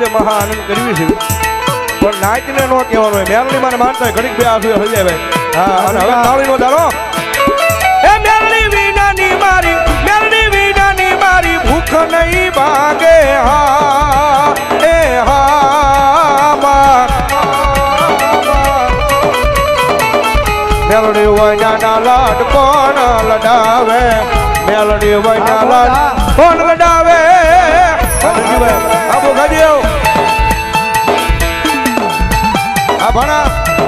બધે મહા આનંદ કરવી છે. પણ નાચને નો કહેવાનું હોય. મેરણી મને માનતા હોય ઘડીક બે આંસુ થઈ ભાઈ. હા અને હવે તાળી નો દાડો એ મેરણી વિનાની મારી મેરણી વિનાની મારી ભૂખ નહીં ભાગે હા. એ હા મેલડી વૈના લાડ કોણ લડાવે? મેલડી વૈના લાડ કોણ લડાવે? આ ભણા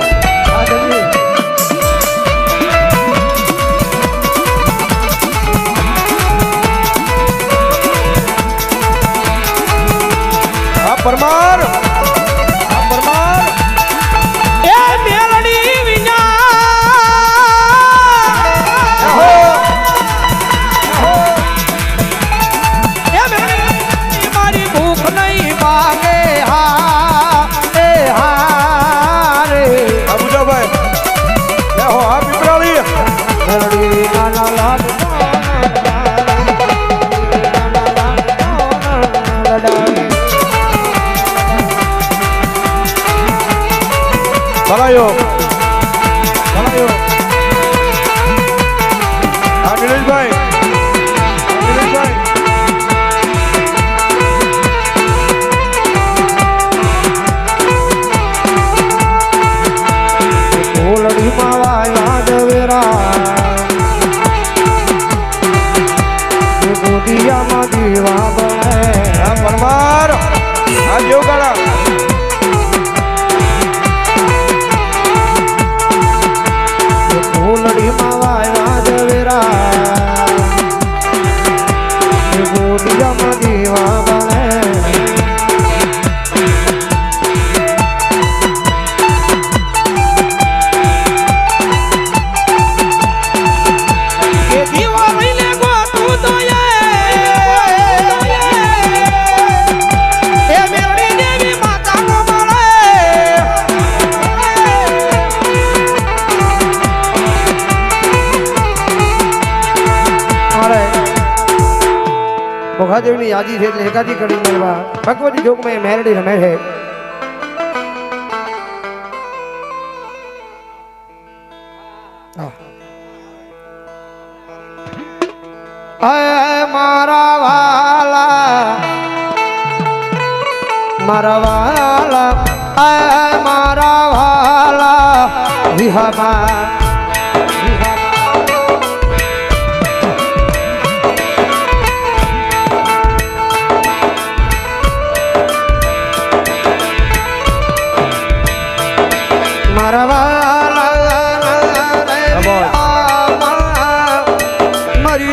ભોગાદેવની યાદી છે એટલે એકાદી કરી મેળવા ભગવતી જોગમાં એ મેરડી રમે છે. મારા વાલા. મારા વાલા. મારા વાલા. વિહમા મારા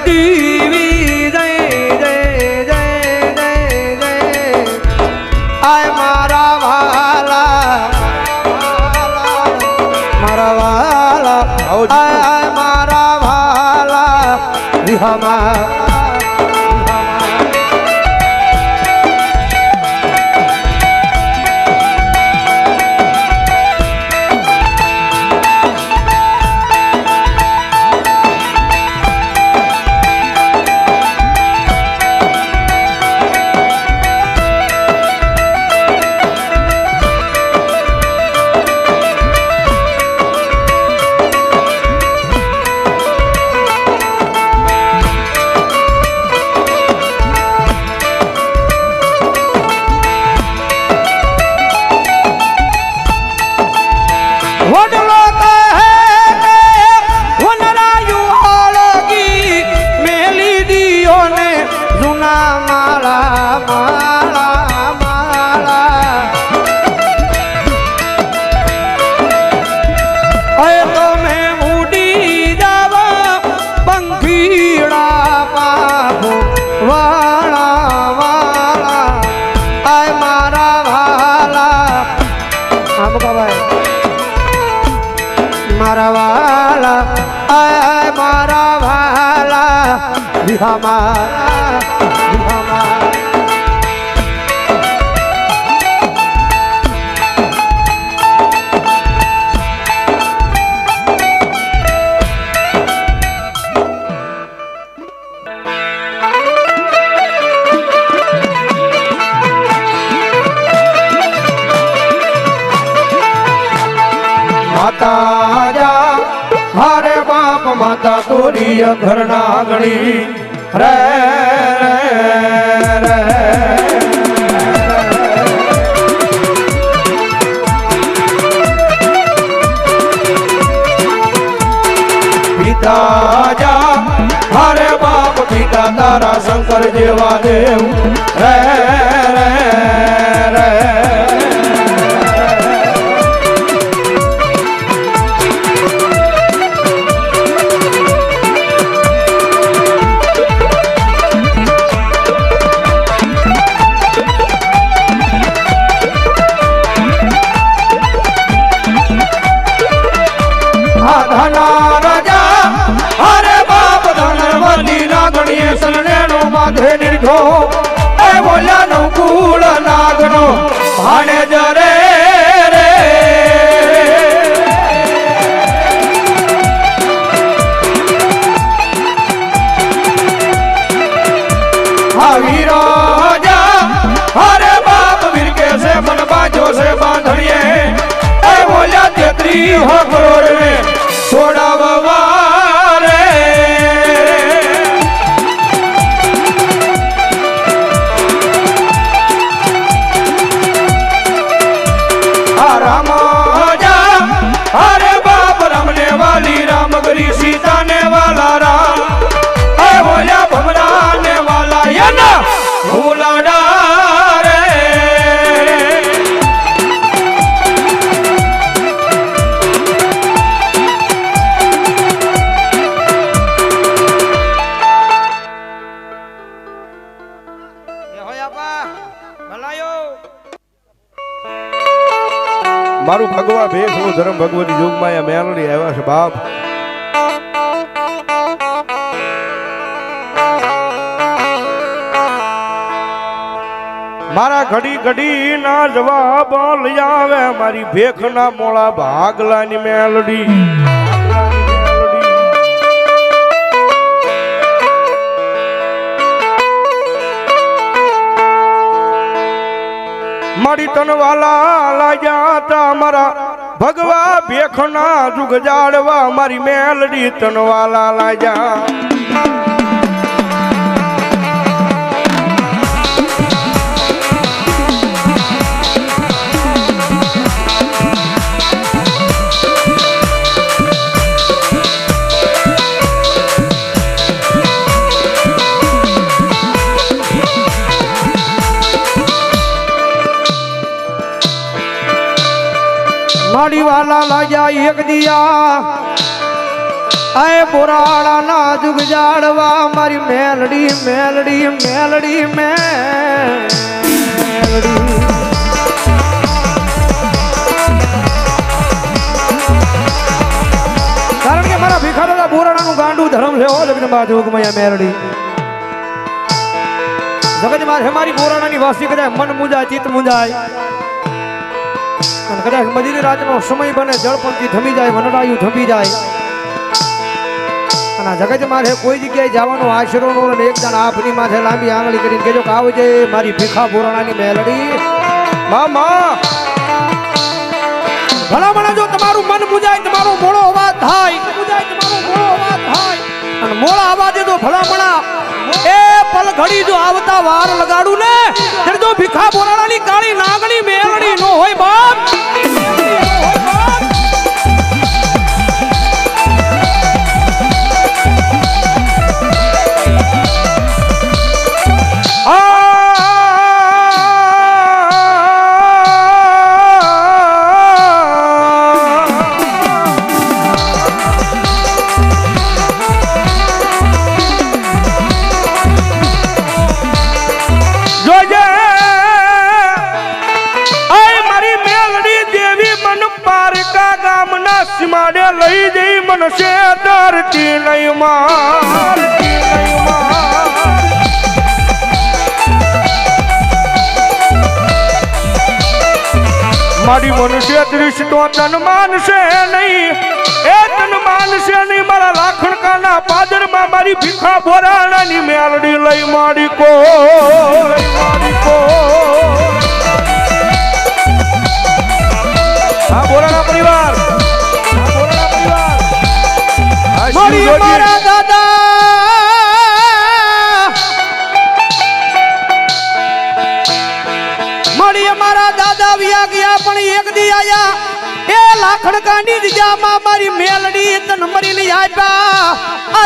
દીવી જય જય જય જય જય આય મારા વાલા મારા વાલા આય મારા વાલા મારા વાલા. મારા વાલા આય મારા. તાજા હારે બાપ માતા તોરી ઘરના ગણી. રે રે પિતાજા હારે બાપ પિતા તારા શંકર જેવા દેવ. રે નિર્ઘો એ બોલ્યા નો કુળ નાગનો, ભાણે જરે રે આવી રાજા, હરે બાપ વીર છે હો કરોડ ને ધર્મ ભગવતી અહીંયા મેલડી આવ્યા છે, બાપ. મારા ઘડી ઘડી ના જવાબ લઈ આવે, મારી ભેખ ના મોળા ભાગલાની મેલડી. મારી તન વાલા લાગ્યા હતા મારા ભગવા ભેખના જુગ જાડવા મારી મેલડી તન વાલા લાગ્યા એક દિયા. આય પુરાણા ના જુગ જાડવા મારી મેલડી મેલડી મેલડી મેલડી. કારણ કે મારા ભિખારાના પુરાણાનું ગાંડું ધર્મ લેવો, લગ્ન બાદ જોગમયા મેલડી. જગત મારે મારી પુરાણાની વાસી, કદાચ મન મુંજાય, ચિત્ત મુંજાય. અને કદાચ મજૂરી રાતનો સમય બને જળપણથી થમી જાય વનડાયું થમી જાય. અને જગત મારે કોઈ જગ્યાએ જવાનો આશરો નો અને એક જણ આપની માથે લાંબી આંગળી કરીને કેજો કે આવજે મારી ભીખા પુરાણાની મેલડી. મામા! ભલા ભલા જો તમારું મન મુજાય તમારો મોળો અવાજ થાય. મુજાય તમારો મોળો અવાજ થાય. અને મોળા અવાજે તો ભલામણા. એ પલ ઘડી જો આવતા વાર લગાડું ને જો ભીખા બોરાણાની કાળી નાગણી મેલડી નો હોય બાપ. ગામના લઈ જઈ મનસે ડરતી નહીં માર. મારી મનુષ્ય દૃષ્ટિ તન માનશે નહીં. એ તન માનશે નહીં. મારા લાખણકાના પાદરમાં મારી ભીખા બોરાણાની મેળડી લઈ મારી કો લઈ મારી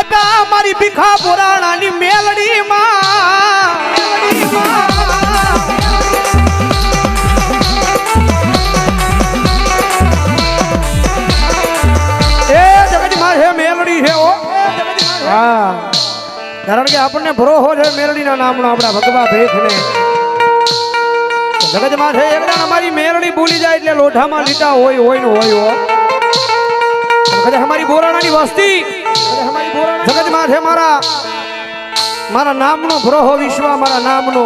આપ્યા મારી ભીખા પુરાણાની મેલડી મેલડી માં. એ જગતમાં છે મેલડી છે ઓ. હા. કારણ કે આપણને ભરોહો છે મેરડીના નામનો આપણા ભગવા ભેખને. જગતમાં છે એકદમ અમારી મેરડી ભૂલી જાય એટલે લોઢામાં લીટા હોય હોય ને હોય, હો. કદાચ અમારી બોરાણાની વસ્તી જગતમાં છે મારા મારા નામનો ગ્રહો વિશ્વ મારા નામનો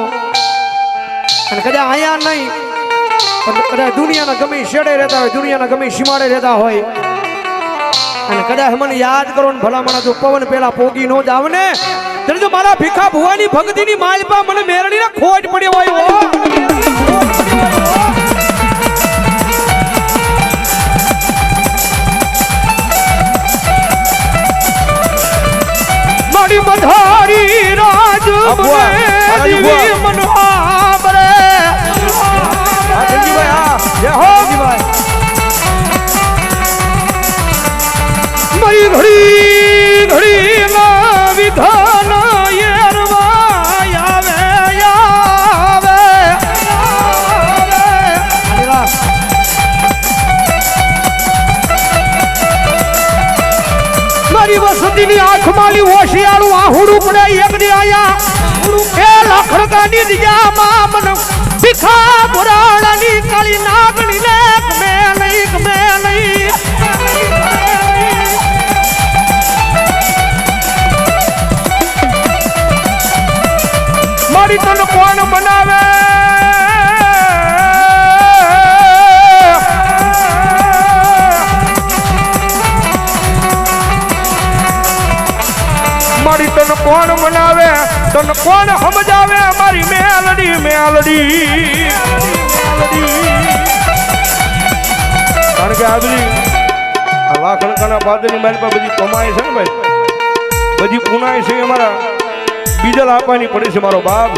અને કદાચ અહીંયા નહીં કદાચ દુનિયાના ગમે શેડે રહેતા હોય દુનિયાના ગમે સીમાડે રહેતા હોય. અને કદાચ મને યાદ કરો ને ભલામણા જો પવન પેલા પોગી નો જાવ ને ત્યારે જો મારા ભીખા ભુવાની ભક્તિની માલપા મને મેરડીના ખોટ પડી હોય. મધારી રાજ મને મારી આંખમાં ઓશિયાળું આહુડું પડે એક દી આયા. એ લખડકાની દિયા મન ભીખા પુરાણાની કાળી ને તન કોણ સમજાવે? અમારી મેલડી મેલડી. કારણ કે આ બધી આ લાખણકાના પાદરની મારી પાસે બધી કમાય છે ને ભાઈ? બધી પુનાય છે અમારા. બીજલ આપવાની પડે છે મારો બાપ.